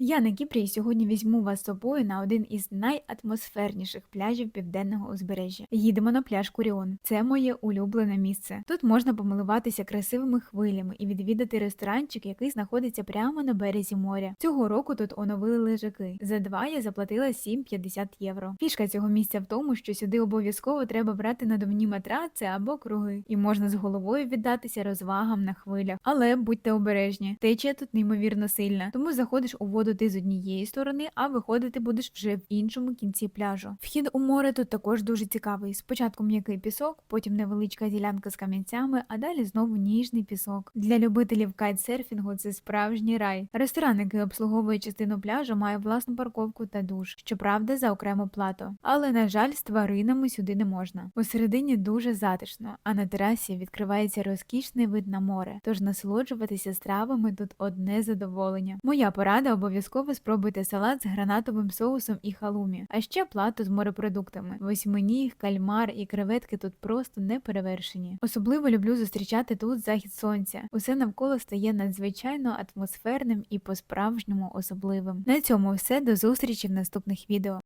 Я на Кіпрі і сьогодні візьму вас з собою на один із найатмосферніших пляжів південного узбережжя. Їдемо на пляж Куріон. Це моє улюблене місце. Тут можна помилуватися красивими хвилями і відвідати ресторанчик, який знаходиться прямо на березі моря. Цього року тут оновили лежаки. За два я заплатила 7,50 євро. Фішка цього місця в тому, що сюди обов'язково треба брати надувні матраци або круги, і можна з головою віддатися розвагам на хвилях. Але будьте обережні, течія тут неймовірно сильна, тому заходиш у воду ти з однієї сторони, а виходити будеш вже в іншому кінці пляжу. Вхід у море тут також дуже цікавий. Спочатку м'який пісок, потім невеличка ділянка з камінцями, а далі знову ніжний пісок. Для любителів кайтсерфінгу це справжній рай. Ресторан, який обслуговує частину пляжу, має власну парковку та душ, щоправда, за окрему плату. Але на жаль, з тваринами сюди не можна. Усередині дуже затишно, а на терасі відкривається розкішний вид на море. Тож насолоджуватися стравами тут одне задоволення. Моя порада обов'язково спробуйте салат з гранатовим соусом і халумі, а ще плату з морепродуктами. Восьминіг, кальмар і креветки тут просто не перевершені. Особливо люблю зустрічати тут захід сонця. Усе навколо стає надзвичайно атмосферним і по-справжньому особливим. На цьому все до зустрічі в наступних відео.